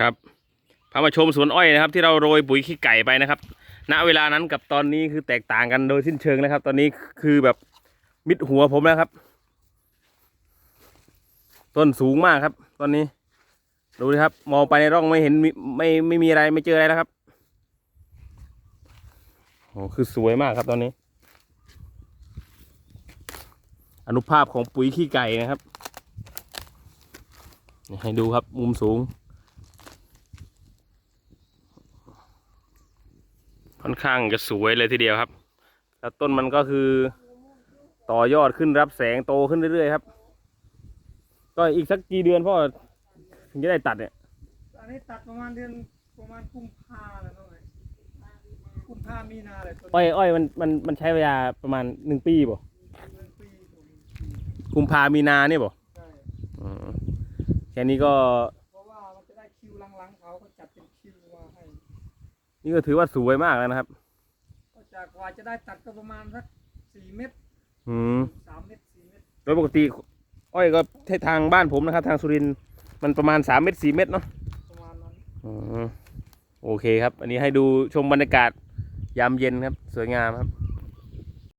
ครับพามาชมสวนอ้อยนะครับ ที่เราโรยปุ๋ยขี้ไก่ไปนะครับ ณเวลานั้นกับตอนนี้คือแตกต่างกันโดยสิ้นเชิงนะครับ ตอนนี้คือแบบมิดหัวผมแล้วครับ ต้นสูงมากครับ ตอนนี้ ดูดิครับ มองไปในร่องไม่เห็นมิไม่ไม่มีอะไรไม่เจออะไรแล้วครับโอ้คือสวยมากครับตอนนี้ อนุภาพของปุ๋ยขี้ไก่นะครับ ให้ดูครับมุมสูง ค่อนข้างจะสวยเลยทีเดียวครับ แล้วต้นมันก็คือต่อยอดขึ้นรับแสงโตขึ้นเรื่อยๆครับ ก็อีกสักกี่เดือนพ่อถึงจะได้ตัดเนี่ย อันนี้ตัดประมาณเดือนประมาณกุมภาแล้วเนาะกุมภามีนาเลยตัวอ้อยอ้อยมันมันมันใช้เวลาประมาณหนึ่งปีบ่หนึ่งปีผมกุมภามีนาเนี่ยบ่ใช่อืมแค่นี้ก็เพราะว่ามันจะได้คิวหลังๆเขาก็จัดเป็นคิวมาให้ นี่ก็ถือว่าสวยมากแล้วนะครับ ก็จากกว่าจะได้ตัดก็ประมาณสักสี่เมตรอืมสามเมตรสี่เมตรโดยปกติอ้อยก็ทางบ้านผมนะครับ ทางสุรินทร์มันประมาณสามเมตรสี่เมตรเนาะประมาณนั้นอืมโอเคครับ อันนี้ให้ดูชมบรรยากาศยามเย็นครับ สวยงามครับ